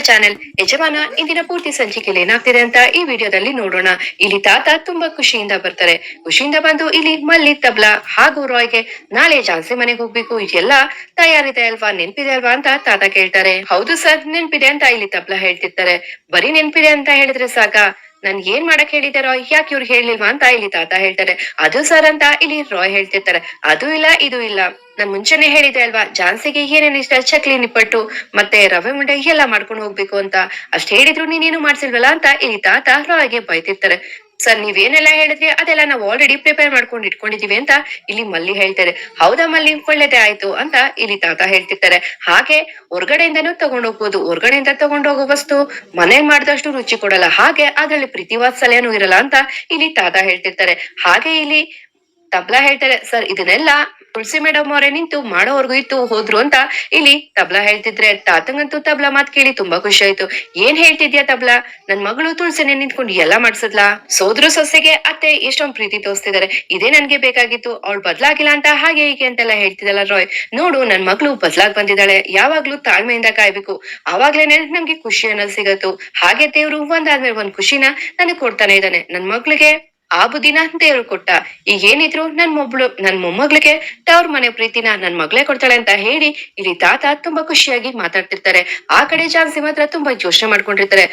Channel ಯಜಮಾನ ಇಂದಿನ ಪೂರ್ತಿ ಸಂಚಿಕೆಯಲ್ಲಿ ಏನಾಗ್ತಿದೆ ಅಂತ ಈ ವಿಡಿಯೋದಲ್ಲಿ ನೋಡೋಣ. ಇಲ್ಲಿ ತಾತ ತುಂಬಾ ಖುಷಿಯಿಂದ ಬರ್ತಾರೆ. ಖುಷಿಯಿಂದ ಬಂದು ಇಲ್ಲಿ ಮಲ್ಲಿ, ತಬ್ಲಾ ಹಾಗೂ ರಾಯ್ಗೆ ನಾಳೆ ಜಾನ್ಸಿ ಮನೆಗೆ ಹೋಗ್ಬೇಕು. ಇದೆಲ್ಲ ತಯಾರಿದೆ ಅಲ್ವಾ, ನೆನ್ಪಿದೆ ಅಲ್ವಾ ಅಂತ ತಾತ ಕೇಳ್ತಾರೆ. ಹೌದು ಸರ್, ನೆನ್ಪಿದೆ ಅಂತ ಇಲ್ಲಿ ತಬ್ಲಾ ಹೇಳ್ತಿರ್ತಾರೆ. ಬರೀ ನೆನ್ಪಿದೆ ಅಂತ ಹೇಳಿದ್ರೆ ಸಾಕ? ನನ್ ಏನ್ ಮಾಡಕ್ ಹೇಳಿದಾರೋ ಯಾಕೆ ಇವ್ರು ಹೇಳಿಲ್ವಾ ಅಂತ ಇಲ್ಲಿ ತಾತ ಹೇಳ್ತಾರೆ. ಅದು ಸರ್ ಅಂತ ಇಲ್ಲಿ ರಾಯ್ ಹೇಳ್ತಿರ್ತಾರೆ. ಅದು ಇಲ್ಲ, ಇದು ಇಲ್ಲ. ನಾನ್ ಮುಂಚೆನೆ ಹೇಳಿದೆ ಅಲ್ವಾ? ಜಾನ್ಸಿಗೆ ಏನೇನ್ ಇಷ್ಟ? ಚಕ್ಲಿ ನಿಪ್ಪಟ್ಟು, ಮತ್ತೆ ರವೆ ಮುಂಡೆ ಎಲ್ಲ ಮಾಡ್ಕೊಂಡು ಹೋಗ್ಬೇಕು ಅಂತ. ಅಷ್ಟ್ ಹೇಳಿದ್ರು ನೀನೇನು ಮಾಡ್ಸಿಲ್ವಲ್ಲ ಅಂತ ಇಲ್ಲಿ ತಾತ ರಾಯ್ಗೆ ಬೈತಿರ್ತಾರೆ. ಸರ್ ನೀವೇನೆಲ್ಲ ಹೇಳಿದ್ರಿ? ಅದೆಲ್ಲ ನಾವು ಆಲ್ರೆಡಿ ಪ್ರಿಪೇರ್ ಮಾಡ್ಕೊಂಡು ಇಟ್ಕೊಂಡಿದೀವಿ ಅಂತ ಇಲ್ಲಿ ಮಲ್ಲಿ ಹೇಳ್ತಾರೆ. ಹೌದಾ ಮಲ್ಲಿ? ಒಳ್ಳೇದೇ ಆಯ್ತು ಅಂತ ಇಲ್ಲಿ ತಾತ ಹೇಳ್ತಿರ್ತಾರೆ. ಹಾಗೆ ಹೊರ್ಗಡೆಯಿಂದನೂ ತಗೊಂಡೋಗ್ಬೋದು. ಹೊರ್ಗಡೆಯಿಂದ ತಗೊಂಡೋಗೋ ವಸ್ತು ಮನೆ ಮಾಡಿದಷ್ಟು ರುಚಿ ಕೊಡಲ್ಲ. ಹಾಗೆ ಅದ್ರಲ್ಲಿ ಪ್ರೀತಿ ವಾತ್ಸಲ್ಯನೂ ಇರಲ್ಲ ಅಂತ ಇಲ್ಲಿ ತಾತ ಹೇಳ್ತಿರ್ತಾರೆ. ಹಾಗೆ ಇಲ್ಲಿ ತಬ್ಲಾ ಹೇಳ್ತಾರೆ. ಸರ್ ಇದನ್ನೆಲ್ಲ ತುಳಸಿ ಮೇಡಮ್ ಅವರೇ ನಿಂತು ಮಾಡೋವರ್ಗು ಇತ್ತು, ಹೋದ್ರು ಅಂತ ಇಲ್ಲಿ ತಬ್ಲಾ ಹೇಳ್ತಿದ್ರೆ ತಾತಂಗಂತೂ ತಬ್ಲಾ ಮಾತ್ ಕೇಳಿ ತುಂಬಾ ಖುಷಿ ಆಯ್ತು. ಏನ್ ಹೇಳ್ತಿದ್ಯಾ ತಬ್ಲಾ? ನನ್ ಮಗಳು ತುಳಸಿನೇ ನಿಂತ್ಕೊಂಡು ಎಲ್ಲ ಮಾಡ್ಸದ್ಲಾ? ಸೋದ್ರು ಸೊಸೆಗೆ ಅತ್ತೆ ಎಷ್ಟೊಂದ್ ಪ್ರೀತಿ ತೋರ್ಸ್ತಿದಾರೆ. ಇದೇ ನನ್ಗೆ ಬೇಕಾಗಿತ್ತು, ಅವ್ಳು ಬದ್ಲಾಗಿಲ್ಲ ಅಂತ ಹಾಗೆ ಹೀಗೆ ಅಂತೆಲ್ಲ ಹೇಳ್ತಿದ್ದಲ್ಲ ರಾಯ್. ನೋಡು, ನನ್ ಮಗಳು ಬದ್ಲಾಗ್ ಬಂದಿದ್ದಾಳೆ ಯಾವಾಗ್ಲೂ ತಾಳ್ಮೆಯಿಂದ ಕಾಯ್ಬೇಕು. ಅವಾಗ್ಲೇನೆ ನಮ್ಗೆ ಖುಷಿ ಅನ್ನೋದು ಸಿಗತ್ತು. ಹಾಗೆ ದೇವ್ರು ಒಂದಾದ್ಮೇಲೆ ಒಂದ್ ಖುಷಿನ ನನಗ್ ಕೊಡ್ತಾನೆ ಇದ್ದಾನೆ ನನ್ ಮಗ್ಳಿಗೆ ಆ ಬುದ್ಧಿನ ದೇವ್ರು ಕೊಟ್ಟ ಈಗ ಏನಿದ್ರು ನನ್ ಮೊಬ್ಳು, ನನ್ ಮೊಮ್ಮಗ್ಳಿಗೆ, ತವ್ರ ಮನೆ ಪ್ರೀತಿನ ನನ್ ಮಗಳೇ ಕೊಡ್ತಾಳೆ ಅಂತ ಹೇಳಿ ಇಲ್ಲಿ ತಾತ ತುಂಬಾ ಖುಷಿಯಾಗಿ ಮಾತಾಡ್ತಿರ್ತಾರೆ. ಆ ಕಡೆ ಜಾಸ್ತಿ ಮಾತ್ರ ತುಂಬಾ ಯೋಚನೆ ಮಾಡ್ಕೊಂಡಿರ್ತಾರೆ.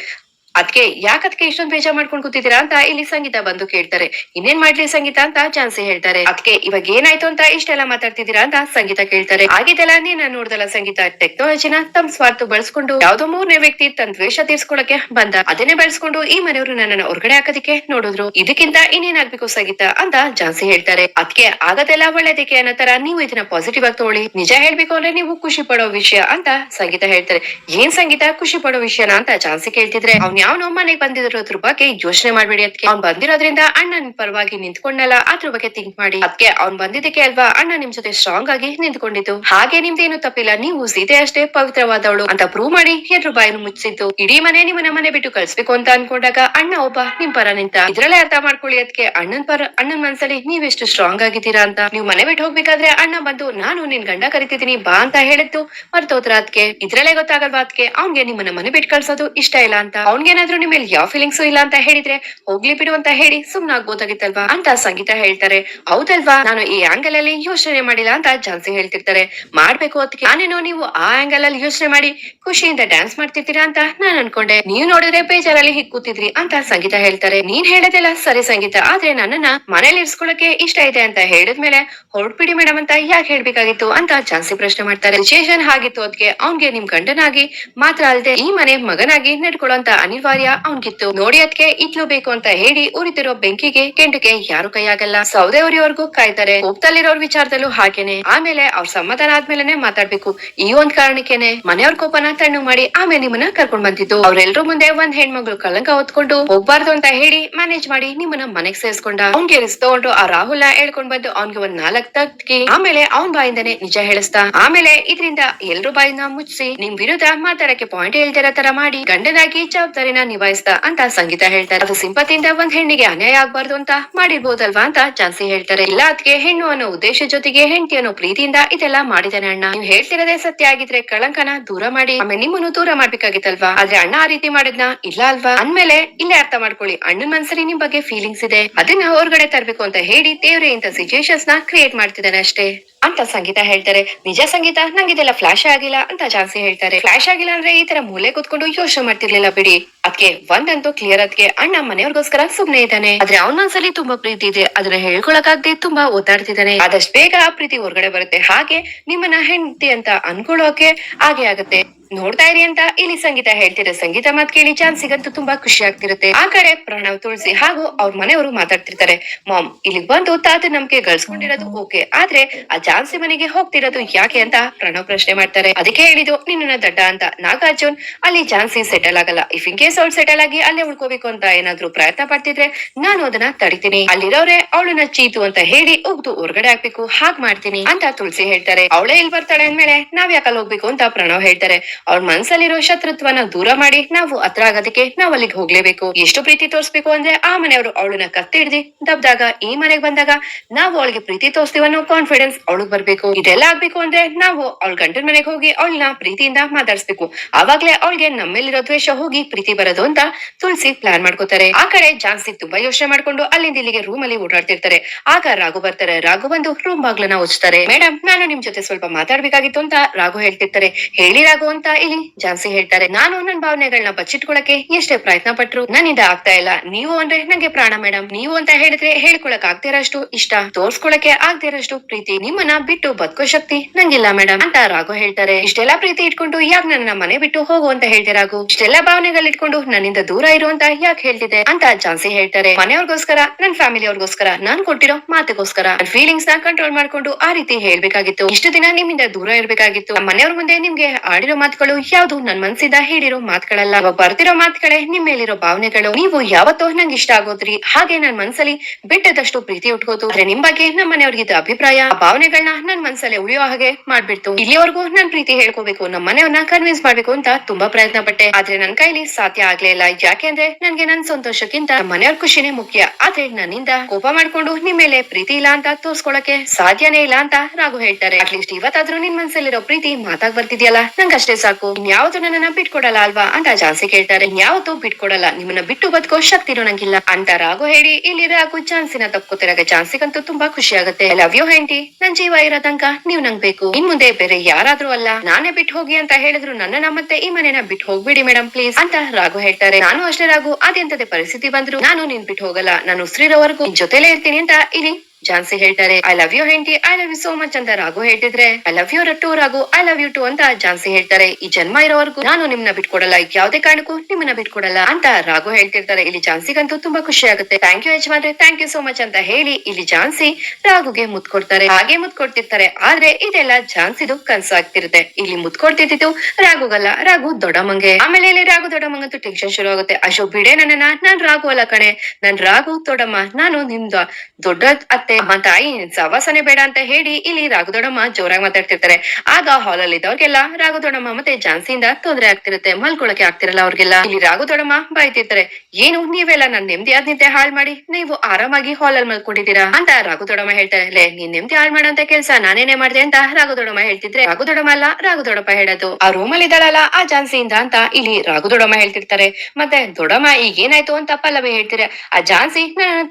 ಅದ್ಕೆ ಯಾಕ್ ಅದ್ಕೆ ಇಷ್ಟೊಂದು ಬೇಜಾರ್ ಮಾಡ್ಕೊಂಡ್ ಕೂತಿದ್ದೀರಾ ಅಂತ ಇಲ್ಲಿ ಸಂಗೀತ ಬಂದು ಕೇಳ್ತಾರೆ. ಇನ್ನೇನ್ ಮಾಡ್ಲಿ ಸಂಗೀತ ಅಂತ ಚಾನ್ಸಿ ಹೇಳ್ತಾರೆ. ಅದಕ್ಕೆ ಇವಾಗ ಏನಾಯ್ತು ಅಂತ ಇಷ್ಟೆಲ್ಲ ಮಾತಾಡ್ತಿದ್ದೀರಾ ಅಂತ ಸಂಗೀತ ಕೇಳ್ತಾರೆ. ಆಗಿದೆಲ್ಲ ನೀನ್ ನೋಡ್ದಲ್ಲ ಸಂಗೀತ ಟೆಕ್ನಾಲಜಿನ ತಮ್ಮ ಸ್ವಾರ್ಥ ಬಳಸ್ಕೊಂಡು ಯಾವ್ದೋ ಮೂರನೇ ವ್ಯಕ್ತಿ ತನ್ನ ದ್ವೇಷ ತೀರ್ಸ್ಕೊಳಕ್ಕೆ ಬಂದ. ಅದನ್ನೇ ಬಳಸ್ಕೊಂಡು ಈ ಮನೆಯವರು ನನ್ನನ್ನ ಹೊರಗಡೆ ಹಾಕೋದಿಕ್ಕೆ ನೋಡಿದ್ರು. ಇದಕ್ಕಿಂತ ಇನ್ನೇನಾಗ್ಬೇಕು ಸಂಗೀತ ಅಂತ ಜಾನ್ಸಿ ಹೇಳ್ತಾರೆ. ಅದಕ್ಕೆ ಆಗದೆಲ್ಲ ಒಳ್ಳೇದಕ್ಕೆ ಅನ್ನೋ ತರ ನೀವು ಇದನ್ನ ಪಾಸಿಟಿವ್ ಆಗಿ ತಗೊಳ್ಳಿ. ನಿಜ ಹೇಳ್ಬೇಕು ಅಂದ್ರೆ ನೀವು ಖುಷಿ ಪಡೋ ವಿಷಯ ಅಂತ ಸಂಗೀತ ಹೇಳ್ತಾರೆ. ಏನ್ ಸಂಗೀತ ಖುಷಿ ಪಡೋ ವಿಷಯನ ಅಂತ ಚಾನ್ಸಿ ಕೇಳ್ತಿದ್ರೆ. ಅವ್ನ್ ಯಾವನೋ ಬಂದಿದ್ರು ಅದ್ರ ಬಗ್ಗೆ ಯೋಚನೆ ಮಾಡ್ಬೇಡಿ ಅದಕ್ಕೆ ಅವ್ನ್ ಬಂದಿರೋದ್ರಿಂದ ಅಣ್ಣನ್ ಪರವಾಗಿ ನಿಂತ್ಕೊಂಡಲ್ಲ, ಅದ್ರ ಬಗ್ಗೆ ಥಿಂಕ್ ಮಾಡಿ. ಅದಕ್ಕೆ ಅವ್ನ್ ಬಂದಿದ್ದಕ್ಕೆ ಅಲ್ವಾ ಅಣ್ಣ ನಿಮ್ ಜೊತೆ ಸ್ಟ್ರಾಂಗ್ ಆಗಿ ನಿಂತ್ಕೊಂಡಿದ್ದು. ಹಾಗೆ ನಿಮ್ದೇನು ತಪ್ಪಿಲ್ಲ, ನೀವು ಸೀತೆ ಅಷ್ಟೇ ಪವಿತ್ರವಾದವಳು ಅಂತ ಪ್ರೂವ್ ಮಾಡಿ ಎದ್ರು ಬಾಯನ್ನು ಮುಚ್ಚಿದ್ದು. ಇಡೀ ಮನೆ ನಿಮ್ಮನ್ನ ಮನೆ ಬಿಟ್ಟು ಕಳ್ಸ್ಬೇಕು ಅಂತ ಅನ್ಕೊಂಡಾಗ ಅಣ್ಣ ಒಬ್ಬ ನಿಮ್ ಪರ ನಿಂತ. ಇದ್ರಲ್ಲೇ ಅರ್ಥ ಮಾಡ್ಕೊಳ್ಳಿ ಅದಕ್ಕೆ ಅಣ್ಣನ್ ಪರ, ಅಣ್ಣನ್ ಮನ್ಸಲ್ಲಿ ನೀವೆಷ್ಟು ಸ್ಟ್ರಾಂಗ್ ಆಗಿದ್ದೀರಾ ಅಂತ. ನೀವು ಮನೆ ಬಿಟ್ಟು ಹೋಗ್ಬೇಕಾದ್ರೆ ಅಣ್ಣ ಬಂದು, ನಾನು ನಿನ್ ಗಂಡ ಕರಿತಿದ್ದೀನಿ, ಬಾ ಅಂತ ಹೇಳಿದ್ದು. ಮರ್ತೋದ್ರ ಅದಕ್ಕೆ ಇದ್ರಲ್ಲೇ ಗೊತ್ತಾಗಲ್ವಾ ಅದಕ್ಕೆ ಅವ್ನ್ಗೆ ನಿಮ್ಮನ್ನ ಮನೆ ಬಿಟ್ಟು ಕಳ್ಸೋದು ಇಷ್ಟ ಇಲ್ಲ ಅಂತ. ಅವ್ನ್ಗೇನಾದ್ರೂ ನಿಮ್ಮ ಮೇಲೆ ಯಾವ ಫೀಲಿಂಗ್ಸ್ ಇಲ್ಲ ಅಂತ ಹೇಳಿದ್ರೆ ಹೋಗ್ಲಿ ಬಿಡು ಅಂತ ಹೇಳಿ ಸುಮ್ನಾಗ್ಬೋದಾಗಿತ್ತಲ್ವಾ ಅಂತ ಸಂಗೀತ ಹೇಳ್ತಾರೆ. ಹೌದಲ್ವಾ? ನಾನು ಈ ಆಂಗಲ್ ಅಲ್ಲಿ ಯೋಚನೆ ಮಾಡಿಲ್ಲ ಅಂತ ಜಾನ್ಸಿ ಹೇಳ್ತಿರ್ತಾರೆ. ಮಾಡ್ಬೇಕು ಅದಕ್ಕೆ ನಾನೇನೋ ನೀವು ಆ ಆಂಗಲ್ ಅಲ್ಲಿ ಯೋಚನೆ ಮಾಡಿ ಖುಷಿಯಿಂದ ಡ್ಯಾನ್ಸ್ ಮಾಡ್ತಿರ್ತೀರಾ ಅಂತ ನಾನ್ ಅನ್ಕೊಂಡೆ. ನೀವ್ ನೋಡಿದ್ರೆ ಬೇಜಾರಲ್ಲಿ ಹಿಕ್ ಕೂತಿದ್ರಿ ಅಂತ ಸಂಗೀತ ಹೇಳ್ತಾರೆ. ನೀನ್ ಹೇಳದೆಲ್ಲ ಸರಿ ಸಂಗೀತ. ಆದ್ರೆ ನನ್ನನ್ನ ಮನೇಲಿ ಇರ್ಸ್ಕೊಳಕ್ಕೆ ಇಷ್ಟ ಇದೆ ಅಂತ ಹೇಳಿದ್ಮೇಲೆ ಹೊರಡ್ಬಿಡಿ ಮೇಡಮ್ ಅಂತ ಯಾಕೆ ಹೇಳ್ಬೇಕಾಗಿತ್ತು ಅಂತ ಜಾನ್ಸಿ ಪ್ರಶ್ನೆ ಮಾಡ್ತಾರೆ. ಸಿಚುಯೇಷನ್ ಆಗಿತ್ತು ಅದಕ್ಕೆ ಅವ್ನ್ಗೆ ನಿಮ್ ಗಂಡನಾಗಿ ಮಾತ್ರ ಅಲ್ಲದೆ ಈ ಮನೆ ಮಗನಾಗಿ ನಡ್ಕೊಳ್ಳೋಂತ ಅನಿವಾರ್ಯ ಅವನ್ಗಿತ್ತು ನೋಡಿ ಅದಕ್ಕೆ ಇಟ್ಲು ಬೇಕು ಅಂತ ಹೇಳಿ ಉರಿತಿರೋ ಬೆಂಕಿಗೆ ಕೆಂಡಕ್ಕೆ ಯಾರು ಕೈ ಆಗಲ್ಲ ಸೌದೆ ಉರಿಯೋರ್ಗೂ ಕಾಯ್ತಾರೆ. ಕೋಪದಲ್ಲಿರೋರ್ ವಿಚಾರದಲ್ಲೂ ಹಾಗೇನೆ. ಆಮೇಲೆ ಅವ್ರ ಸಮಾಧಾನ ಆದ್ಮೇಲೆನೆ ಮಾತಾಡ್ಬೇಕು. ಈ ಒಂದ್ ಕಾರಣಕ್ಕೆನೆ ಮನೆಯವ್ರ ಕೋಪನ ತಣ್ಣು ಮಾಡಿ ಆಮೇಲೆ ನಿಮ್ಮನ್ನ ಕರ್ಕೊಂಡ್ ಬಂದಿದ್ದು. ಅವ್ರೆಲ್ರು ಮುಂದೆ ಒಂದ್ ಹೆಣ್ಮಗಳು ಕಳಂಕ ಹೊತ್ಕೊಂಡು ಹೋಗ್ಬಾರ್ದು ಅಂತ ಹೇಳಿ ಮ್ಯಾನೇಜ್ ಮಾಡಿ ನಿಮ್ಮನ್ನ ಮನೆಗ್ ಸೇರ್ಸ್ಕೊಂಡ. ಅವ್ನ್ಗೆ ರಿಸ್ ತಗೊಂಡು ಆ ರಾಹುಲ ಹೇಳ್ಕೊಂಡ್ ಬಂದು ಅವ್ನ್ಗೆ ಒಂದ್ ನಾಲ್ಕ್ ತಕ್ಕಿ ಆಮೇಲೆ ಅವ್ನ್ ಬಾಯಿಂದನೆ ನಿಜ ಹೇಳಿಸ್ತಾ. ಆಮೇಲೆ ಇದರಿಂದ ಎಲ್ರು ಬಾಯಿನ ಮುಚ್ಚಿಸಿ ನಿಮ್ ವಿರುದ್ಧ ಮಾತಾಡಕ್ಕೆ ಪಾಯಿಂಟ್ ಹೇಳ್ತಿರೋ ತರ ಮಾಡಿ ಗಂಡನಾಗಿ ಜವಾಬ್ದಾರಿನ ನಿಭಾಯಿಸ್ತಾ ಅಂತ ಸಂಗೀತ ಹೇಳ್ತಾರೆ. ಅದು ಸಿಂಪತಿಯಿಂದ ಒಂದ್ ಹೆಣ್ಣಿಗೆ ಅನ್ಯಾಯ ಆಗ್ಬಾರ್ದು ಅಂತ ಮಾಡಿರ್ಬೋದಲ್ವಾ ಅಂತ ಚಾನ್ಸಿ ಹೇಳ್ತಾರೆ. ಇಲ್ಲ ಅದಕ್ಕೆ ಹೆಣ್ಣು ಅನ್ನೋ ಉದ್ದೇಶ ಜೊತೆಗೆ ಹೆಂಡತಿ ಅನ್ನೋ ಪ್ರೀತಿಯಿಂದ ಇದೆಲ್ಲ ಮಾಡಿದಾನೆ ಅಣ್ಣ. ನೀವು ಹೇಳ್ತಿರೋದೇ ಸತ್ಯ ಆಗಿದ್ರೆ ಕಳಂಕನ ದೂರ ಮಾಡಿ, ಆಮೇಲೆ ನಿಮ್ಮನ್ನು ದೂರ ಮಾಡ್ಬೇಕಾಗಿತ್ತಲ್ವಾ? ಆದ್ರೆ ಅಣ್ಣ ಆ ರೀತಿ ಮಾಡಿದ್ನ ಇಲ್ಲ ಅಲ್ವಾ? ಅಂದ್ಮೇಲೆ ಇಲ್ಲೇ ಅರ್ಥ ಮಾಡ್ಕೊಳ್ಳಿ, ಅಣ್ಣನ್ ಮನ್ಸಲ್ಲಿ ನಿಮ್ ಬಗ್ಗೆ ಫೀಲಿಂಗ್ಸ್ ಇದೆ. ಅದನ್ನ ಹೊರಗಡೆ ತರ್ಬೇಕು ಅಂತ ಹೇಳಿ ದೇವ್ರೆ ಇಂತ ಸಿಚುಯೇಷನ್ಸ್ನ ಕ್ರಿಯೇಟ್ ಮಾಡ್ತಿದ್ದಾನೆ ಅಷ್ಟೇ ಅಂತ ಸಂಗೀತ ಹೇಳ್ತಾರೆ. ನಿಜ ಸಂಗೀತ? ನಂಗಿದೆಲ್ಲ ಫ್ಲಾಶ್ ಆಗಿಲ್ಲ ಅಂತ ಜಾನ್ಸಿ ಹೇಳ್ತಾರೆ. ಫ್ಲಾಶ್ ಆಗಿಲ್ಲ ಅಂದ್ರೆ ಈ ತರ ಮೂಲೆ ಕೂತ್ಕೊಂಡು ಯೋಚನೆ ಮಾಡ್ತಿರ್ಲಿಲ್ಲ ಬಿಡಿ. ಅದಕ್ಕೆ ಒಂದಂತೂ ಕ್ಲಿಯರ್ ಅದಕ್ಕೆ ಅಣ್ಣ ಮನೆಯವ್ರಿಗೋಸ್ಕರ ಸುಮ್ನೆ ಇದ್ದಾನೆ. ಆದ್ರೆ ಅವನೊಂದ್ಸಲಿ ತುಂಬಾ ಪ್ರೀತಿ ಇದೆ. ಅದನ್ನ ಹೇಳ್ಕೊಳಕಾಗ್ದೆ ತುಂಬಾ ಓದಾಡ್ತಿದ್ದಾನೆ ಆದಷ್ಟು ಬೇಗ ಆ ಪ್ರೀತಿ ಹೊರಗಡೆ ಬರುತ್ತೆ. ಹಾಗೆ ನಿಮ್ಮನ್ನ ಹೆಂಡತಿ ಅಂತ ಅನ್ಕೊಳ್ಳೋಕೆ ಹಾಗೆ ಆಗತ್ತೆ. ನೋಡ್ತಾ ಇರಿ ಅಂತ ಇಲ್ಲಿ ಸಂಗೀತ ಹೇಳ್ತಿರ ಸಂಗೀತ ಮಾತ್ ಕೇಳಿ ಚಾನ್ಸಿಗಂತೂ ತುಂಬಾ ಖುಷಿ ಆಗ್ತಿರುತ್ತೆ. ಆ ಕಡೆ ಪ್ರಣವ್ ತುಳಸಿ ಹಾಗೂ ಅವ್ರ ಮನೆಯವರು ಮಾತಾಡ್ತಿರ್ತಾರೆ. ಮಾಮ್, ಇಲ್ಲಿಗ್ ಬಂದು ತಾತ ನಮ್ಗೆ ಗಳಿಸ್ಕೊಂಡಿರೋದು ಓಕೆ. ಆದ್ರೆ ಆ ಚಾನ್ಸಿ ಮನೆಗೆ ಹೋಗ್ತಿರೋದು ಯಾಕೆ ಅಂತ ಪ್ರಣವ್ ಪ್ರಶ್ನೆ ಮಾಡ್ತಾರೆ. ಅದಕ್ಕೆ ಹೇಳಿದ್ದು ನಿನ್ನ ದಡ್ಡ ಅಂತ. ನಾಗಾರ್ಜುನ್, ಅಲ್ಲಿ ಚಾನ್ಸಿ ಸೆಟಲ್ ಆಗಲ್ಲ. ಇಫ್ ಇನ್ ಕೇಸ್ ಅವ್ಳು ಸೆಟಲ್ ಆಗಿ ಅಲ್ಲೇ ಉಳ್ಕೋಬೇಕು ಅಂತ ಏನಾದ್ರೂ ಪ್ರಯತ್ನ ಪಡ್ತಿದ್ರೆ ನಾನು ಅದನ್ನ ತಡಿತೀನಿ. ಅಲ್ಲಿರೋರೆ ಅವಳನ್ನ ಚೀತು ಅಂತ ಹೇಳಿ ಉಗ್ದು ಹೊರಗಡೆ ಹಾಕ್ಬೇಕು. ಹಾಗ್ ಮಾಡ್ತೀನಿ ಅಂತ ತುಳಸಿ ಹೇಳ್ತಾರೆ. ಅವಳೇ ಇಲ್ಲಿ ಬರ್ತಾಳೆ ಅಂದ್ಮೇಲೆ ನಾವ್ ಯಾಕಲ್ಲಿ ಹೋಗ್ಬೇಕು? ಅಂತ ಪ್ರಣವ್ ಹೇಳ್ತಾರೆ. ಅವ್ರ ಮನ್ಸಲ್ಲಿರೋ ಶತ್ರುತ್ವನ ದೂರ ಮಾಡಿ ನಾವು ಹತ್ರ ಆಗೋದಕ್ಕೆ ನಾವ್ ಅಲ್ಲಿಗೆ ಹೋಗ್ಲೇಬೇಕು. ಎಷ್ಟು ಪ್ರೀತಿ ತೋರಿಸ್ಬೇಕು ಅಂದ್ರೆ ಆ ಮನೆಯವರು ಅವಳನ್ನ ಕತ್ತಿ ಹಿಡ್ದಿ ದಬ್ದಾಗ ಈ ಮನೆಗೆ ಬಂದಾಗ ನಾವು ಅವಳಿಗೆ ಪ್ರೀತಿ ತೋರಿಸ್ತೀವಿ ಅನ್ನೋ ಕಾನ್ಫಿಡೆನ್ಸ್ ಅವಳಗ್ ಬರ್ಬೇಕು. ಇದೆಲ್ಲ ಆಗ್ಬೇಕು ಅಂದ್ರೆ ನಾವು ಅವಳ ಗಂಡನ ಮನೆಗೆ ಹೋಗಿ ಅವಳನ್ನ ಪ್ರೀತಿಯಿಂದ ಮಾತಾಡ್ಸ್ಬೇಕು. ಅವಾಗ್ಲೇ ಅವಳಿಗೆ ನಮ್ಮೇಲಿರೋ ದ್ವೇಷ ಹೋಗಿ ಪ್ರೀತಿ ಬರೋದು ಅಂತ ತುಳಸಿ ಪ್ಲಾನ್ ಮಾಡ್ಕೋತಾರೆ. ಆ ಕಡೆ ಜಾನ್ಸಿ ತುಂಬಾ ಯೋಚನೆ ಮಾಡ್ಕೊಂಡು ಅಲ್ಲಿಂದ ಇಲ್ಲಿಗೆ ರೂಮ್ ಅಲ್ಲಿ ಓಡಾಡ್ತಿರ್ತಾರೆ. ಆಗ ರಾಘು ಬರ್ತಾರೆ. ರಾಘು ಬಂದು ರೂಮ್ ಬಾಗ್ಲನ್ನ ಉಚ್ತಾರೆ ಮೇಡಮ್ ನಾನು ನಿಮ್ ಜೊತೆ ಸ್ವಲ್ಪ ಮಾತಾಡ್ಬೇಕಾಗಿತ್ತು ಅಂತ ರಾಘು ಹೇಳ್ತಿರ್ತಾರೆ. ಹೇಳಿ ರಾಘು ಅಂತ ಜಾನ್ಸಿ ಹೇಳ್ತಾರೆ, ನಾನು ನನ್ನ ಭಾವನೆಗಳನ್ನ ಬಚ್ಚಿಟ್ಕೊಳಕ್ಕೆ ಎಷ್ಟೇ ಪ್ರಯತ್ನ ಪಟ್ರು ನನ್ನಿಂದ ಆಗ್ತಾ ಇಲ್ಲ. ನೀವು ಅಂದ್ರೆ ನಂಗೆ ಪ್ರಾಣ ಮೇಡಮ್ ನೀವು ಅಂತ ಹೇಳಿದ್ರೆ ಹೇಳ್ಕೊಳಕ್ ಆಗ್ತಿರಷ್ಟು ಇಷ್ಟ. ತೋರ್ಸ್ಕೊಳಕ್ಕೆ ಆಗ್ತಿರಷ್ಟು ಪ್ರೀತಿ ನಿಮ್ಮನ್ನ ಬಿಟ್ಟು ಬದುಕೋ ಶಕ್ತಿ ನಂಗಿಲ್ಲ ಮೇಡಮ್ ಅಂತ ರಾಘು ಹೇಳ್ತಾರೆ. ಇಷ್ಟೆಲ್ಲಾ ಪ್ರೀತಿ ಇಟ್ಕೊಂಡು ಯಾಕೆ ನನ್ನ ಮನೆ ಬಿಟ್ಟು ಹೋಗು ಅಂತ ಹೇಳ್ದೆ ರಾಘು? ಇಷ್ಟೆಲ್ಲಾ ಭಾವನೆಗಳು ಇಟ್ಕೊಂಡು ನನ್ನಿಂದ ದೂರ ಇರು ಅಂತ ಯಾಕೆ ಹೇಳ್ತಿದೆ? ಅಂತ ಜಾನ್ಸಿ ಹೇಳ್ತಾರೆ. ಮನೆಯವ್ರಿಗೋಸ್ಕರ, ನನ್ ಫ್ಯಾಮಿಲಿ ಅವ್ರಿಗೋಸ್ಕರ ನಾನ್ ಕೊಟ್ಟಿರೋ ಮಾತಿಗೋಸ್ಕರ ಫೀಲಿಂಗ್ಸ್ನ ಕಂಟ್ರೋಲ್ ಮಾಡ್ಕೊಂಡು ಆ ರೀತಿ ಹೇಳ್ಬೇಕಾಗಿತ್ತು. ಇಷ್ಟು ದಿನ ನಿಮ್ಮಿಂದ ದೂರ ಇರ್ಬೇಕಾಗಿತ್ತು. ಮನೆಯವ್ರ ಮುಂದೆ ನಿಮ್ಗೆ ಆಡಿರೋ ಮಾತುಗಳು ಯಾವ್ದು? ನನ್ ಮನ್ಸಿಂದ ಹೇಳಿರೋ ಮಾತುಗಳಲ್ಲ. ಬರ್ತಿರೋ ಮಾತುಗಳೇ, ನಿಮ್ ಮೇಲಿರೋ ಭಾವನೆಗಳು. ನೀವು ಯಾವತ್ತೋ ನಂಗೆ ಇಷ್ಟ ಆಗೋದ್ರಿ. ಹಾಗೆ ನನ್ ಮನ್ಸಲ್ಲಿ ಬಿಟ್ಟದಷ್ಟು ಪ್ರೀತಿ ಉಟ್ಕೋತು. ಆದ್ರೆ ನಿಮ್ ಬಗ್ಗೆ ನಮ್ಮ ಮನೆಯವ್ರಿಗಿದ್ದ ಅಭಿಪ್ರಾಯ ಭಾವನೆಗಳನ್ನ ನನ್ ಮನ್ಸಲ್ಲಿ ಉಳಿಯೋ ಹಾಗೆ ಮಾಡ್ಬಿಡ್ತು. ಇಲ್ಲಿವರೆಗೂ ನನ್ ಪ್ರೀತಿ ಹೇಳ್ಕೋಬೇಕು. ನಮ್ ಮನೆಯವ್ರನ್ನ ಕನ್ವಿನ್ಸ್ ಮಾಡ್ಬೇಕು ಅಂತ ತುಂಬಾ ಪ್ರಯತ್ನ ಪಟ್ಟೆ. ಆದ್ರೆ ನನ್ ಕೈಲಿ ಸಾಧ್ಯ ಆಗ್ಲೇ ಇಲ್ಲ. ಯಾಕೆಂದ್ರೆ ನನ್ಗೆ ನನ್ ಸಂತೋಷಕ್ಕಿಂತ ಮನೆಯವ್ರ ಖುಷಿನೇ ಮುಖ್ಯ. ಆದ್ರೆ ನನ್ನಿಂದ ಕೋಪ ಮಾಡ್ಕೊಂಡು ನಿಮ್ ಮೇಲೆ ಪ್ರೀತಿ ಇಲ್ಲ ಅಂತ ತೋರ್ಸ್ಕೊಳಕ್ಕೆ ಸಾಧ್ಯನೇ ಇಲ್ಲ ಅಂತ ರಾಘು ಹೇಳ್ತಾರೆ. ಅಟ್ಲೀಸ್ಟ್ ಇವತ್ತಾದ್ರೂ ನಿನ್ ಮನ್ಸಲ್ಲಿರೋ ಪ್ರೀತಿ ಮಾತಾಗ್ ಬರ್ತಿದ್ಯಲ್ಲ? ನಂಗಷ್ಟೇ ಸಾಕು. ಯಾವ್ದು ನನ್ನನ್ನ ಬಿಟ್ಕೊಡಲ್ಲ ಅಲ್ವಾ? ಅಂತ ಝಾನ್ಸಿ ಕೇಳ್ತಾರೆ. ಇನ್ಯಾವತ್ತೂ ಬಿಟ್ಕೊಡಲ್ಲ. ನಿಮ್ಮನ್ನ ಬಿಟ್ಟು ಬದುಕೋ ಶಕ್ತಿನೂ ನಂಗಿಲ್ಲ ಅಂತ ರಾಘು ಹೇಳಿ, ಇಲ್ಲಿ ರಾಘು ಚಾನ್ಸಿನ ತಪ್ಕೋತಿರಾಗ ಝಾನ್ಸಿಗಂತೂ ತುಂಬಾ ಖುಷಿ ಆಗುತ್ತೆ ಲವ್ ಯು ಹೆಂಡಿ ನನ್ ಜೀವ ಇರೋ ತನಕ ನೀವ್ ನಂಗ್ ಬೇಕು. ಇನ್ ಮುಂದೆ ಬೇರೆ ಯಾರಾದ್ರೂ ಅಲ್ಲ. ನಾನೇ ಬಿಟ್ಟು ಹೋಗಿ ಅಂತ ಹೇಳಿದ್ರು ನನ್ನನ್ನ ಮತ್ತೆ ಈ ಮನೆನ ಬಿಟ್ಟು ಹೋಗ್ಬಿಡಿ ಮೇಡಮ್ ಪ್ಲೀಸ್, ಅಂತ ರಾಘು ಹೇಳ್ತಾರೆ. ನಾನು ಅಷ್ಟೇ ರಾಘು ಅದೆಂತದೇ ಪರಿಸ್ಥಿತಿ ಬಂದ್ರು. ನಾನು ನಿನ್ ಬಿಟ್ಟು ಹೋಗಲ್ಲ. ನಾನು ಉಸಿರಿರೋವರೆಗೂ ಜೊತೆಲೇ ಇರ್ತೀನಿ ಅಂತ. ಇಲ್ಲಿ ಜಾನ್ಸಿ ಹೇಳ್ತಾರೆ ಐ ಲವ್ ಯು ಹೆಂಡಿ I love you so much ಅಂತ ರಾಘು ಹೇಳ್ತಿದ್ರೆ I love you ರಟ್ಟು Raghu I love you too ಅಂತ ಜಾನ್ಸಿ ಹೇಳ್ತಾರೆ. ಈ ಜನ್ಮ ಇರೋವರೆಗೂ ನಾನು ನಿಮ್ನ ಬಿಟ್ಕೊಡಲ್ಲ ಯಾವ್ದೇ ಕಾರಣಕ್ಕೂ ನಿಮ್ಮನ್ನ ಬಿಟ್ಕೊಡಲ್ಲ ಅಂತ ರಾಘು ಹೇಳ್ತಿರ್ತಾರೆ. ಇಲ್ಲಿ ಜಾನ್ಸಿಗಂತೂ ತುಂಬಾ ಖುಷಿ ಆಗುತ್ತೆ. ಥ್ಯಾಂಕ್ ಯು ಯಜಮಾನ್ರೆ ಥ್ಯಾಂಕ್ ಯು ಸೋ ಮಚ್ ಅಂತ ಹೇಳಿ ಇಲ್ಲಿ ಜಾನ್ಸಿ ರಾಘುಗೆ ಮುತ್ ಕೊಡ್ತಾರೆ ಹಾಗೆ ಮುತ್ ಕೊಡ್ತಿರ್ತಾರೆ ಆದ್ರೆ ಇದೆಲ್ಲ ಜಾನ್ಸಿದು ಕನ್ಸಾಗ್ತಿರುತ್ತೆ. ಇಲ್ಲಿ ಮುತ್ ಕೊಡ್ತಿದ್ದು ರಾಘುಗಲ್ಲ, ರಾಘು ದೊಡ್ಡಮ್ಮಂಗೆ. ಆಮೇಲೆ ಇಲ್ಲಿ ರಾಘು ದೊಡ್ಡಮ್ಮಂಗಂತೂ ಟೆನ್ಷನ್ ಶುರು ಆಗುತ್ತೆ. ಅಶೋಕ್, ಬಿಡೆ ನನ್ನ ನಾನ್ ರಾಘು ಅಲ್ಲ ಕಣೆ. ನಾನ್ ರಾಘು ದೊಡ್ಡಮ್ಮ, ನಾನು ನಿಮ್ದು ದೊಡ್ಡ ಅತ್ತೆ ಅಮ್ಮ ತಾಯಿ ಸವಾಸನೆ ಬೇಡ ಅಂತ ಹೇಳಿ ಇಲ್ಲಿ ರಾಘು ದೊಡ್ಡಮ್ಮ ಜೋರಾಗಿ ಮಾತಾಡ್ತಿರ್ತಾರೆ. ಆಗ ಹಾಲ್ ಅಲ್ಲಿ ಇದ್ದವ್ರಿಗೆಲ್ಲ ರಾಘು ಮತ್ತೆ ಜಾನ್ಸಿಯಿಂದ ತೊಂದರೆ ಆಗ್ತಿರುತ್ತೆ, ಮಲ್ಕೊಳಕ್ಕೆ ಆಗ್ತಿರಲ್ಲ ಅವ್ರಿಗೆಲ್ಲ. ಇಲ್ಲಿ ರಾಘು ದೊಡ್ಡಮ್ಮ ಬಾಯ್ತಿರ್ತಾರೆ ಏನು ನೀವೆಲ್ಲ ನನ್ ನೆಮ್ಮದಿ ಆದ್ ಹಾಳ್ ಮಾಡಿ, ನೀವು ಆರಾಮಾಗಿ ಹಾಲ್ ಅಲ್ಲಿ ಮಲ್ಕೊಂಡಿದ್ದೀರಾ? ಅಂತ ರಾಘು ದೊಡ್ಡಮ್ಮ ಹೇಳ್ತಾರೆ ಲೇ, ನೀನ್ ನೆಮ್ಮದಿ ಹಾಳ್ ಮಾಡಂತ ಕೆಲ್ಸ, ನಾನೇನೆ ಮಾಡಿದೆ ಅಂತ ರಾಘು ದೊಡ್ಡಮ್ಮ ಹೇಳ್ತಿದ್ರೆ ರಾಘು ಅಲ್ಲ ರಾಘು ದೊಡ್ಡಪ್ಪ ಹೇಳೋದು. ಆ ರೂಮ್ ಅಲ್ಲಿ ಇದ್ದಾಳಲ್ಲ, ಆ ಜಾನ್ಸಿಯಿಂದ ಅಂತ ಇಲ್ಲಿ ರಾಘು ದೊಡ್ಡಮ್ಮ ಹೇಳ್ತಿರ್ತಾರೆ. ಮತ್ತೆ ದೊಡಮ್ಮ ಈಗ ಏನಾಯ್ತು ಅಂತ ಪಲ್ಲವಿ ಹೇಳ್ತೀರಾ ಆ ಜಾನ್ಸಿ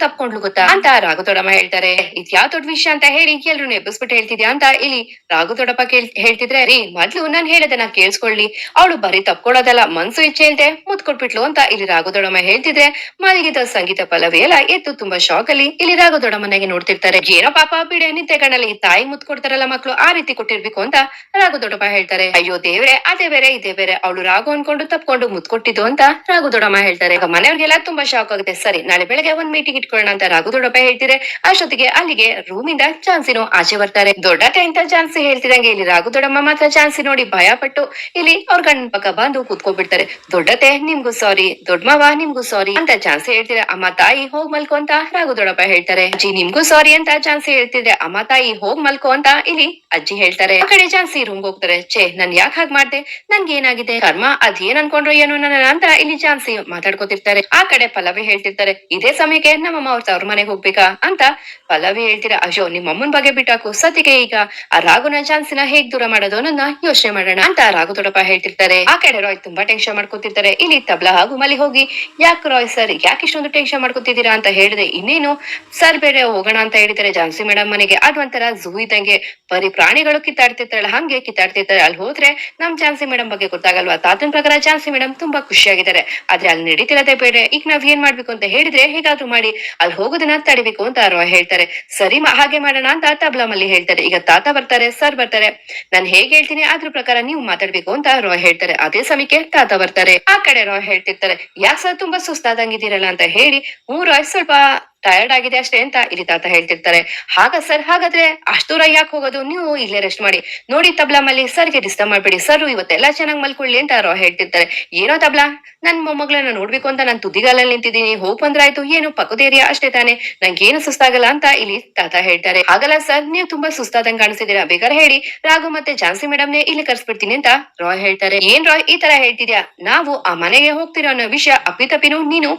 ತಪ್ಕೊಂಡ್ಲು ಗೊತ್ತಾ? ಅಂತ ರಾಘು ದೊಡ್ಡಮ್ಮ ಹೇಳ್ತಾರೆ. ಇದ್ ಯಾವ ದೊಡ್ಡ ವಿಷಯ ಅಂತ ಹೇಳಿ ಎಲ್ರು ಎಬ್ಬಿಸ್ಬಿಟ್ಟು ಹೇಳ್ತಿದ್ಯಾ ಅಂತ ಇಲ್ಲಿ ರಾಘು ದೊಡ್ಡಪ್ಪ ಕೇಳ್, ಹೇಳ್ತಿದ್ರೆ, ರೀ, ಮೊದ್ಲು ನಾನ್ ಹೇಳದನ್ನ ಕೇಳಿಸ್ಕೊಳ್ಳಿ. ಅವಳು ಬರೀ ತಪ್ಕೊಳ್ಳೋದಲ್ಲ ಮನ್ಸು ಇಚ್ಛೆ ಇಲ್ದೆ ಮುತ್ ಕೊಟ್ಬಿಟ್ಲು ಅಂತ ಇಲ್ಲಿ ರಾಘು ದೊಡ್ಡಮ್ಮ ಹೇಳ್ತಿದ್ರೆ, ಮಲಗಿದ ಸಂಗೀತ ಪಲ್ಲವಿ ಎಲ್ಲ ಎದ್ದು ತುಂಬಾ ಶಾಕ್ ಅಲ್ಲಿ ಇಲ್ಲಿ ರಾಘು ದೊಡ್ಡಮ್ಮನೆಗೆ ನೋಡ್ತಿರ್ತಾರೆ. ಏನೋ ಪಾಪ ಬಿಡೆ ನಿದ್ದೆ ಕಣ್ಣಲ್ಲಿ ತಾಯಿ ಮುತ್ ಕೊಡ್ತಾರಲ್ಲ ಮಕ್ಳು, ಆ ರೀತಿ ಕೊಟ್ಟಿರ್ಬೇಕು ಅಂತ ರಾಘು ದೊಡ್ಡಪ್ಪ ಹೇಳ್ತಾರೆ. ಅಯ್ಯೋ ದೇವ್ರೆ, ಅದೇ ಬೇರೆ, ಇದೇ ಬೇರೆ, ಅವಳು ರಾಘು ಅನ್ಕೊಂಡು ತಪ್ಕೊಂಡು ಮುತ್ ಕೊಟ್ಟಿದ್ದು ಅಂತ ರಾಘು ದೊಡ್ಡಮ್ಮ ಹೇಳ್ತಾರೆ. ಮನೆಯವ್ರಿಗೆಲ್ಲ ತುಂಬಾ ಶಾಕ್ ಆಗುತ್ತೆ. ಸರಿ, ನಾಳೆ ಬೆಳಗ್ಗೆ ಒಂದ್ ಮೀಟಿಂಗ್ ಇಟ್ಕೊಳ್ಳೋಣ ಅಂತ ರಾಘು ದೊಡ್ಡಪ್ಪ ಹೇಳ್ತಿದ್ರೆ, ಅಷ್ಟೊತ್ತಿಗೆ ಅಲ್ಲಿಗೆ ರೂಮಿಂದ ಇಂದ ಚಾನ್ಸಿನು ಆಚೆ ಬರ್ತಾರೆ. ದೊಡ್ಡತೆ ಅಂತ ಚಾನ್ಸಿ ಹೇಳ್ತಿದಂಗೆ ಇಲ್ಲಿ ರಾಘು ದೊಡ್ಡಮ್ಮ ಮಾತ್ರ ಚಾನ್ಸಿ ನೋಡಿ ಭಯ ಪಟ್ಟು ಇಲ್ಲಿ ಅವ್ರ ಗಂಡನ ಪಕ್ಕ ಬಂದು ಕೂತ್ಕೊಂಡ್ಬಿಡ್ತಾರೆ. ದೊಡ್ಡತೆ, ನಿಮ್ಗೂ ಸಾರಿ ದೊಡ್ಡಮವ ನಿಮ್ಗೂ ಸಾರಿ ಅಂತ ಚಾನ್ಸಿ ಹೇಳ್ತಿದ್ರೆ ಅಮ್ಮ ತಾಯಿ ಹೋಗ್ ಮಲ್ಕೋ ಅಂತ ರಾಘು ದೊಡ್ಡಪ್ಪ ಹೇಳ್ತಾರೆ. ಅಜ್ಜಿ, ನಿಮ್ಗೂ ಸಾರಿ ಅಂತ ಚಾನ್ಸಿ ಹೇಳ್ತಿದ್ರೆ ಅಮ್ಮ ತಾಯಿ ಹೋಗ್ ಮಲ್ಕೋ ಅಂತ ಇಲ್ಲಿ ಅಜ್ಜಿ ಹೇಳ್ತಾರೆ. ಆ ಕಡೆ ಚಾನ್ಸಿ ರೂಮ್ ಹೋಗ್ತಾರೆ. ಛೇ, ನನ್ ಯಾಕೆ ಹಾಗ್ ಮಾಡ್ದೆ? ನನ್ಗೆ ಏನಾಗಿದೆ? ಕರ್ಮ, ಅದ್ ಏನ್ ಅನ್ಕೊಂಡ್ರು ಏನೋ ನನ್ನ ಅಂತ ಇಲ್ಲಿ ಚಾನ್ಸಿ ಮಾತಾಡ್ಕೋತಿರ್ತಾರೆ. ಆ ಕಡೆ ಪಲ್ಲವಿ ಹೇಳ್ತಿರ್ತಾರೆ. ಇದೇ ಸಮಯಕ್ಕೆ ನಮ್ಮಮ್ಮ ಅವ್ರ ತವ್ರ ಮನೆಗೆ ಹೋಗ್ಬೇಕಾ ಅಂತ ಪಲ್ಲವಿ ಹೇಳ್ತೀರಾ, ಅಯ್ಯೋ, ನಿಮ್ಮ ಅಮ್ಮನ ಬಗ್ಗೆ ಬಿಟ್ಟಾಕು. ಸತಿಗೆ ಈಗ ಆ ರಾಘುನ ಚಾನ್ಸಿನ ಹೇಗ್ ದೂರ ಮಾಡೋದು ಅನ್ನೋದನ್ನ ಯೋಚನೆ ಮಾಡೋಣ ಅಂತ ರಾಘು ದೊಡ್ಡಪ್ಪ ಹೇಳ್ತಿರ್ತಾರೆ. ಆ ಕಡೆ ರಾಯ್ ತುಂಬಾ ಟೆನ್ಷನ್ ಮಾಡ್ಕೊತಿರ್ತಾರೆ. ಇಲ್ಲಿ ತಬ್ಲಾ ಹಾಗೂ ಮಲಿ ಹೋಗಿ, ಯಾಕೆ ರಾಯ್ ಸರ್, ಯಾಕೆ ಇಷ್ಟೊಂದು ಟೆನ್ಷನ್ ಮಾಡ್ಕೊತಿದ್ದೀರಾ? ಅಂತ ಹೇಳಿದ್ರೆ, ಇನ್ನೇನು? ಸರ್, ಬೇರೆ ಹೋಗೋಣ ಅಂತ ಹೇಳಿದ್ದಾರೆ ಜಾನ್ಸಿ ಮೇಡಮ್ ಮನೆಗೆ. ಅದು ಒಂಥರ ಝೂ ಇದ್ದಂಗೆ ಬರೀ ಪ್ರಾಣಿಗಳು ಕಿತ್ತಾಡ್ತಿರ್ತಾರಲ್ಲ, ಹಂಗೆ ಕಿತ್ತಾಡ್ತಿರ್ತಾರೆ. ಅಲ್ಲಿ ಹೋದ್ರೆ ನಮ್ ಚಾನ್ಸಿ ಮೇಡಮ್ ಬಗ್ಗೆ ಗೊತ್ತಾಗಲ್ವಾ? ತಾತನ ಪ್ರಕಾರ ಚಾನ್ಸಿ ಮೇಡಮ್ ತುಂಬಾ ಖುಷಿಯಾಗಿದ್ದಾರೆ. ಆದ್ರೆ ಅಲ್ಲಿ ನಡೀತಿರೋದೇ ಬೇಡ ಈಗ ನಾವ್ ಏನ್ ಮಾಡ್ಬೇಕು ಅಂತ ಹೇಳಿದ್ರೆ ಹೇಗಾದ್ರೂ ಮಾಡಿ, ಅಲ್ಲಿ ಹೋಗೋದನ್ನ ತಡಿಬೇಕು ಅಂತ ರಾಯ್ ಹೇಳ್ತಾರೆ ಸರಿ ಮಾ- ಹಾಗೆ ಮಾಡೋಣ ಅಂತ ತಬ್ಲಾಮಲ್ಲಿ ಹೇಳ್ತಾರೆ. ಈಗ ತಾತ ಬರ್ತಾರೆ, ಸರ್ ಬರ್ತಾರೆ. ನಾನ್ ಹೇಗ್ ಹೇಳ್ತೀನಿ ಅದ್ರ ಪ್ರಕಾರ ನೀವು ಮಾತಾಡ್ಬೇಕು ಅಂತ ರಾಯ್ ಹೇಳ್ತಾರೆ. ಅದೇ ಸಮಯಕ್ಕೆ ತಾತ ಬರ್ತಾರೆ. ಆ ಕಡೆ ರಾಯ್ ಹೇಳ್ತಿರ್ತಾರೆ, ಯಾಕೆ ಸರ್ ತುಂಬಾ ಸುಸ್ತಾದಂಗಿದ್ದೀರಲ್ಲ ಅಂತ ಹೇಳಿ, ಹ್ಞೂ ರಾಯ್ ಸ್ವಲ್ಪ ಟಯರ್ಡ್ ಆಗಿದೆ ಅಷ್ಟೇ ಅಂತ ಇಲ್ಲಿ ತಾತ ಹೇಳ್ತಿರ್ತಾರೆ. ಹಾಗ ಸರ್ ಹಾಗಾದ್ರೆ ಅಷ್ಟು ದೂರ ಯಾಕೆ ಹೋಗೋದು? ನೀವು ಇಲ್ಲೇ ರೆಸ್ಟ್ ಮಾಡಿ. ನೋಡಿ ತಬ್ಲಾ ಮಲ್ಲಿ ಸರ್ಗೆ ಡಿಸ್ಟರ್ಬ್ ಮಾಡ್ಬೇಡಿ. ಸರ್ ಇವತ್ತೆಲ್ಲ ಚೆನ್ನಾಗಿ ಮಲ್ಕೊಳ್ಳಿ ಅಂತ ರಾಯ್ ಹೇಳ್ತಿರ್ತಾರೆ. ಏನೋ ತಬ್ಲಾ, ನನ್ ಮೊಮ್ಮಗಳನ್ನ ನೋಡ್ಬೇಕು ಅಂತ ನಾನು ತುದಿಗಾಲಲ್ಲಿ ನಿಂತಿದ್ದೀನಿ. ಹೋಗ್ ಬಂದ್ರಾಯ್ತು ಏನು, ಪಕ್ಕದ ಏರಿಯಾ ಅಷ್ಟೇ ತಾನೆ. ನಂಗೇನು ಸುಸ್ತಾಗಲ್ಲ ಅಂತ ಇಲ್ಲಿ ತಾತ ಹೇಳ್ತಾರೆ. ಆಗಲ್ಲ ಸರ್ ನೀವು ತುಂಬಾ ಸುಸ್ತಾದಂಗ್ ಕಾಣಿಸಿದೀರಾ ಬೇಕಾದ್ರೆ ಹೇಳಿ. ರಾಘು ಮತ್ತೆ ಝಾನ್ಸಿ ಮೇಡಮ್ನೇ ಇಲ್ಲಿ ಕರ್ಸ್ಬಿಡ್ತೀನಿ ಅಂತ ರಾಯ್ ಹೇಳ್ತಾರೆ. ಏನ್ ರಾಯ್ ಈ ತರ ಹೇಳ್ತಿದ್ಯಾ? ನಾವು ಆ ಮನೆಗೆ ಹೋಗ್ತಿರೋ ಅನ್ನೋ ವಿಷಯ ಅಪ್ಪಿತಪ್ಪಿನೂ ನೀನು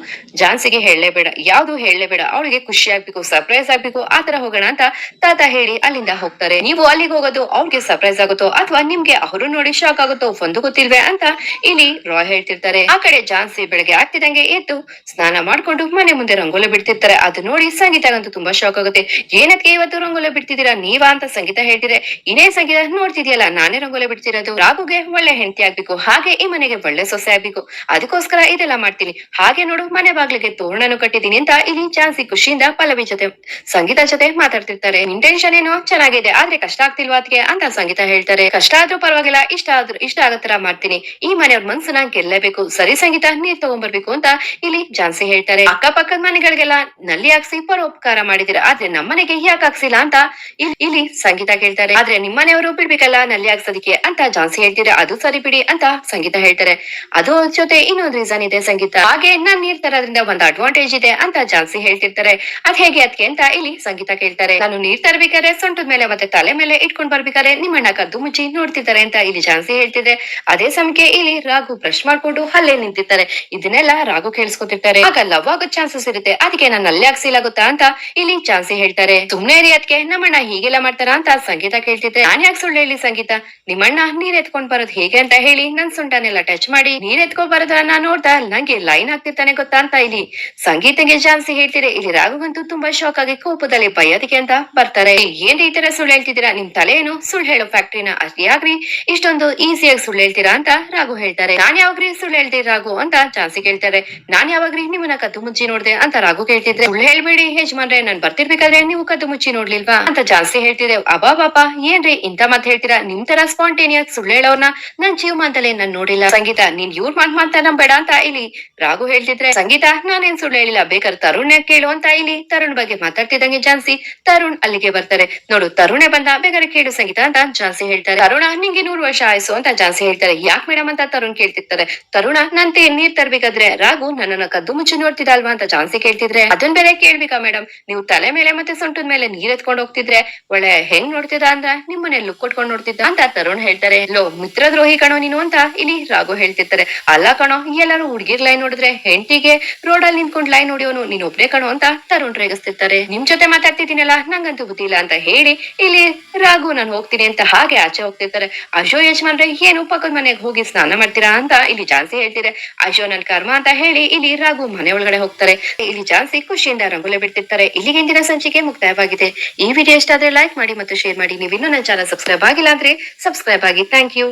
ಜಾನ್ಸಿಗೆ ಹೇಳಲೇಬೇಡ. ಯಾವ್ದು ಹೇಳಲೇಬೇಡ. ಅವಳಿಗೆ ಖುಷಿ ಆಗ್ಬೇಕು ಸರ್ಪ್ರೈಸ್ ಆಗ್ಬೇಕು, ಆ ತರ ಹೋಗೋಣ ಅಂತ ತಾತ ಹೇಳಿ ಅಲ್ಲಿಂದ ಹೋಗ್ತಾರೆ. ನೀವು ಅಲ್ಲಿಗೆ ಹೋಗೋದು ಅವ್ರಿಗೆ ಸರ್ಪ್ರೈಸ್ ಆಗುತ್ತೋ ಅಥವಾ ನಿಮ್ಗೆ ಅವರು ನೋಡಿ ಶಾಕ್ ಆಗುತ್ತೋ ಒಂದು ಗೊತ್ತಿಲ್ವೇ ಅಂತ ಇಲ್ಲಿ ರಾಯ್ ಹೇಳ್ತಿರ್ತಾರೆ. ಆ ಕಡೆ ಜಾನ್ಸಿ ಬೆಳಗ್ಗೆ ಆಗ್ತಿದಂಗೆ ಎದ್ದು ಸ್ನಾನ ಮಾಡ್ಕೊಂಡು ಮನೆ ಮುಂದೆ ರಂಗೋಲಿ ಬಿಡ್ತಿರ್ತಾರೆ. ಅದು ನೋಡಿ ಸಂಗೀತಗಂತೂ ತುಂಬಾ ಶಾಕ್ ಆಗುತ್ತೆ. ಏನಕ್ಕೆ ಇವತ್ತು ರಂಗೋಲಿ ಬಿಡ್ತಿದ್ದೀರಾ? ನೀವಾ ಅಂತ ಸಂಗೀತ ಹೇಳ್ತಿದ್ರೆ ಇನ್ನೇ ಸಂಗೀತ ನೋಡ್ತಿದ್ಯಲ್ಲ, ನಾನೇ ರಂಗೋಲಿ ಬಿಡ್ತಿರೋದು. ರಾಘುಗೆ ಒಳ್ಳೆ ಹೆಂಡತಿ ಆಗ್ಬೇಕು. ಹಾಗೆ ಈ ಮನೆಗೆ ಒಳ್ಳೆ ಸೊಸೆ ಆಗ್ಬೇಕು. ಅದಕ್ಕೋಸ್ಕರ ಇದೆಲ್ಲ ಮಾಡ್ತೀನಿ. ಹಾಗೆ ನೋಡು, ಮನೆ ಬಾಗ್ಲಿಗೆ ತೋರಣನು ಕಟ್ಟಿದೀನಿ ಅಂತ ಇಲ್ಲಿ ಚಾನ್ಸಿ ಖುಷಿಯಿಂದ ಪಲ್ಲವಿ ಜೊತೆ ಸಂಗೀತ ಜೊತೆ ಮಾತಾಡ್ತಿರ್ತಾರೆ. ಇಂಟೆನ್ಷನ್ ಏನು? ಚೆನ್ನಾಗಿದೆ. ಆದ್ರೆ ಕಷ್ಟ ಆಗ್ತಿಲ್ವಾ ಅದಕ್ಕೆ ಅಂತ ಸಂಗೀತ ಹೇಳ್ತಾರೆ. ಕಷ್ಟ ಆದ್ರೂ ಪರವಾಗಿಲ್ಲ. ಇಷ್ಟ ಆದ್ರೂ, ಇಷ್ಟ ಆಗೋ ತರ ಮಾಡ್ತೀನಿ. ಈ ಮನೆಯವ್ರ ಮನ್ಸನ್ನ ಗೆಲ್ಲಬೇಕು. ಸರಿ ಸಂಗೀತ, ನೀರ್ ತಗೊಂಡ್ಬರ್ಬೇಕು ಅಂತ ಇಲ್ಲಿ ಜಾನ್ಸಿ ಹೇಳ್ತಾರೆ. ಅಕ್ಕಪಕ್ಕದ ಮನೆಗಳಿಗೆಲ್ಲ ನಲ್ಲಿ ಹಾಕ್ಸಿ ಪರೋಪಕಾರ ಮಾಡಿದಿರ. ಆದ್ರೆ ನಮ್ಮನೆಗೆ ಯಾಕೆ ಹಾಕ್ಸಿಲ್ಲ ಅಂತ ಇಲ್- ಇಲ್ಲಿ ಸಂಗೀತ ಕೇಳ್ತಾರೆ. ಆದ್ರೆ ನಿಮ್ಮನೆಯವರು ಬಿಡ್ಬೇಕಲ್ಲ ನಲ್ಲಿ ಹಾಕ್ಸೋದಿಕ್ಕೆ ಅಂತ ಜಾನ್ಸಿ ಹೇಳ್ತೀರಾ. ಅದು ಸರಿ ಬಿಡಿ ಅಂತ ಸಂಗೀತ ಹೇಳ್ತಾರೆ. ಅದು ಜೊತೆ ಇನ್ನೊಂದು ರೀಸನ್ ಇದೆ ಸಂಗೀತ. ಹಾಗೆ ನಾನ್ ನೀರ್ ತರೋದ್ರಿಂದ ಒಂದು ಅಡ್ವಾಂಟೇಜ್ ಇದೆ ಅಂತ ಝಾನ್ಸಿ ಹೇಳ್ತಿರ್ತಾರೆ ಅದ್ ಹೇಗೆ ಅದಕ್ಕೆ ಅಂತ ಇಲ್ಲಿ ಸಂಗೀತ ಕೇಳ್ತಾರೆ. ನಾನು ನೀರ್ ತರಬೇಕಾದ್ರೆ ಸೊಂಟದ ಮೇಲೆ ಮತ್ತೆ ತಲೆ ಮೇಲೆ ಇಟ್ಕೊಂಡ್ ಬರ್ಬೇಕಾದ್ರೆ ನಿಮ್ಮಣ್ಣ ಕದ್ದು ಮುಚ್ಚಿ ನೋಡ್ತಿದ್ದಾರೆ ಅಂತ ಇಲ್ಲಿ ಝಾನ್ಸಿ ಹೇಳ್ತಿದೆ. ಅದೇ ಸಮಯಕ್ಕೆ ಇಲ್ಲಿ ರಾಘು ಬ್ರಷ್ ಮಾಡ್ಕೊಂಡು ಅಲ್ಲೇ ನಿಂತಿರ್ತಾರೆ. ಇದನ್ನೆಲ್ಲ ರಾಘು ಕೇಳಿಸ್ಕೊತಿರ್ತಾರೆ. ಆಗ ಲವ್ ಆಗೋ ಚಾನ್ಸಸ್ ಇರುತ್ತೆ. ಅದಕ್ಕೆ ನಾನು ಅಲ್ಲೇ ಹಾಕ್ಸಿಲ್ಲ ಗೊತ್ತಾ ಅಂತ ಇಲ್ಲಿ ಚಾನ್ಸಿ ಹೇಳ್ತಾರೆ. ಸುಮ್ನೆ ಇರಿ ಅದಕ್ಕೆ ನಮ್ಮಣ್ಣ ಹೀಗೆಲ್ಲ ಮಾಡ್ತಾರ ಅಂತ ಸಂಗೀತ ಕೇಳ್ತಿದ್ದೆ. ನಾನ್ ಯಾಕೆ ಸುಳ್ಳು ಹೇಳಿ ಸಂಗೀತ. ನಿಮ್ಮಣ್ಣ ನೀರ್ ಎತ್ಕೊಂಡ್ ಬರೋದು ಹೇಗೆ ಅಂತ ಹೇಳಿ ನನ್ ಸುಂಟನೆಲ್ಲ ಟಚ್ ಮಾಡಿ ನೀರ್ ಎತ್ಕೊಂಡ್ ಬರೋದನ್ನ ನೋಡ್ತಾ ನಂಗೆ ಲೈನ್ ಆಗ್ತಿರ್ತಾನೆ ಗೊತ್ತಾ ಅಂತ ಇಲ್ಲಿ ಸಂಗೀತಗೆ ಚಾನ್ಸಿ ಹೇಳ್ತಿದ್ರೆ ಇಲ್ಲಿ ರಾಘವಂತೂ ತುಂಬಾ ಶಾಕ್ ಆಗಿ ಕೋಪದಲ್ಲಿ ಅದಕ್ಕೆ ಅಂತ ಬರ್ತಾರೆ. ಏನ್ ಈ ತರ ಸುಳ್ಳು ಹೇಳ್ತಿದ್ದೀರಾ? ನಿಮ್ ತಲೆ ಏನು ಸುಳ್ಳು ಹೇಳೋ ಫ್ಯಾಕ್ಟ್ರಿನ ಯಾಕ್ರಿ ಇಷ್ಟೊಂದು ಈಸಿಯಾಗಿ ಸುಳ್ಳು ಹೇಳ್ತೀರಾ ಅಂತ ರಾಘು ಹೇಳ್ತಾರೆ. ನಾನ್ ಯಾವಾಗ್ರಿ ಸುಳ್ಳು ಹೇಳ್ತೀರಿ ರಾಘು ಅಂತ ಚಾನ್ಸಿ ಕೇಳ್ತಾರೆ. ನಾನ್ ಯಾವಾಗ್ರಿ ನಿಮ್ಮನ್ನ ಕದ್ದು ಮುಚ್ಚಿ ನೋಡ್ದೆ ಅಂತ ರಾಘು ಕೇಳ್ತಿದ್ರೆ, ಸುಳ್ಳು ಹೇಳ್ಬೇಡಿ ಯಜಮಾನ್ರೆ, ನಾನ್ ಬರ್ತಿರ್ಬೇಕಾದ್ರೆ ನೀವು ಕದ್ದು ಮುಚ್ಚಿ ನೋಡ್ಲಿಲ್ವಾ? ಅಂತ ಜಾಸ್ತಿ ಹೇಳ್ತಿದ್ರೆ ಅಬಾ ಬಾಪಾ, ಏನ್ರಿ ಇಂತ ಮಾತ್ ಹೇಳ್ತೀರಾ? ನಿಮ್ ತರ ಸ್ಪಾಂಟೇನಿಯಸ್ ಸುಳ್ಳು ಹೇಳೋರ್ನ ನನ್ ಜೀವಮಾನದಲ್ಲಿ ನಾನ್ ನೋಡಿಲ್ಲ. ಸಂಗೀತ, ನೀನ್ ಇವ್ರ ಮಾತ್ ಮಾತಾ ನಂಬೇಡ ಅಂತ ಇಲ್ಲಿ ರಾಘು ಹೇಳ್ತಿದ್ರೆ, ಸಂಗೀತ, ನಾನೇನ್ ಸುಳ್ಳು ಹೇಳಿಲ್ಲ. ಬೇಕಾದ್ರೆ ತರುಣ್ಯ ಕೇಳು. ಅಂತ ಇಲ್ಲಿ ತರುಣ್ ಬಗ್ಗೆ ಮಾತಾಡ್ತಿದ್ದಂಗೆ ಜಾನ್ಸಿ ತರುಣ್ ಅಲ್ಲಿಗೆ ಬರ್ತಾರೆ. ನೋಡು, ತರುಣೆ ಬಂದ ಬೇಕಾದ್ರೆ ಕೇಳು ಸಂಗೀತ ಅಂತ ಜಾನ್ಸಿ ಹೇಳ್ತಾರೆ. ತರುಣ, ನಿಂಗೆ ನೂರು ವರ್ಷ ಆಯ್ಸು ಅಂತ ಜಾನ್ಸಿ ಹೇಳ್ತಾರೆ. ಯಾಕ್ ಮೇಡಮ್ ಅಂತ ತರುಣ್ ಕೇಳ್ತಿರ್ತಾರೆ. ತರುಣ ನಂತೆ ನೀರ್ ತರ್ಬೇಕಾದ್ರೆ ರಾಘು ನನ್ನನ್ನ ಕದ್ದು ಮುಚ್ಚಿ ನೋಡ್ತಿದ್ದ ಅಲ್ವಾ ಅಂತ ಜಾನ್ಸಿ ಕೇಳ್ತಿದ್ರೆ. ಅದನ್ ಬೇರೆ ಕೇಳ್ಬೇಕಾ ಮೇಡಮ್ ನೀವು ತಲೆ ಮೇಲೆ ಮತ್ತೆ ಸೊಂಟದ ಮೇಲೆ ನೀರ್ ಎತ್ಕೊಂಡು ಹೋಗ್ತಿದ್ರೆ ಒಳ್ಳೆ ಹೆಂಗ್ ನೋಡ್ತಿದ್ದ ಅಂದ್ರ ನಿಮ್ಮನೆ ಲುಕ್ ಕೊಟ್ಕೊಂಡ್ ನೋಡ್ತಿದ್ದ ಅಂತ ತರುಣ್ ಹೇಳ್ತಾರೆ. ಲೋ, ಮಿತ್ರದ್ರೋಹಿ ಕಣೋ ನೀನು ಅಂತ ಇಲ್ಲಿ ರಾಘು ಹೇಳ್ತಿರ್ತಾರೆ. ಅಲ್ಲ ಕಣೋ, ಎಲ್ಲರೂ ಹುಡುಗಿರ್ ಲೈನ್ ನೋಡಿದ್ರೆ ಹೆಂಟಿಗೆ ರೋಡಲ್ಲಿ ನಿಂತ್ಕೊಂಡ್ ಲೈನ್ ನೋಡಿಯೋನು ನೀನ್ ಒಬ್ನೇ ಕಣೋ ಅಂತ ತರುಣ್ ರೇಗಿಸ್ತಿರ್ತಾರೆ. ನಿಮ್ ಜೊತೆ ಮಾತಾಡ್ತಿದ್ದೀನಲ್ಲ, ನಂಗಂತೂ ಗೊತ್ತಿಲ್ಲ ಅಂತ ಹೇಳಿ, ಇಲ್ಲಿ ರಾಘು ನಾನು ಹೋಗ್ತೀನಿ ಅಂತ ಹಾಗೆ ಆಚೆ ಹೋಗ್ತಿರ್ತಾರೆ. ಅಶೋ ಯಜಮಾನ್ರೆ, ಏನು ಪಕ್ಕದ ಮನೆಗೆ ಹೋಗಿ ಸ್ನಾನ ಮಾಡ್ತೀರಾ ಅಂತ ಇಲ್ಲಿ ಜಾನ್ಸಿ ಹೇಳ್ತಿದ್ರೆ ಅಶೋ ನನ್ ಕರ್ಮ ಅಂತ ಹೇಳಿ ಇಲ್ಲಿ ರಾಘು ಮನೆ ಒಳಗಡೆ ಹೋಗ್ತಾರೆ. ಇಲ್ಲಿ ಜಾನ್ಸಿ ಖುಷಿಯಿಂದ ರಂಗೋಲೆ ಬಿಡ್ತಿರ್ತಾರೆ ಇಲ್ಲಿಗೆ ಇಂದಿನ ಸಂಚಿಕೆ ಮುಕ್ತಾಯವಾಗಿದೆ. ಈ ವಿಡಿಯೋ ಇಷ್ಟ ಆದ್ರೆ ಲೈಕ್ ಮಾಡಿ ಮತ್ತು ಶೇರ್ ಮಾಡಿ. ನೀವು ಇನ್ನೂ ನನ್ನ ಚಾನಲ್ ಸಬ್ಸ್ಕ್ರೈಬ್ ಆಗಿಲ್ಲ ಅಂದ್ರೆ ಸಬ್ಸ್ಕ್ರೈಬ್ ಆಗಿ. Thank you.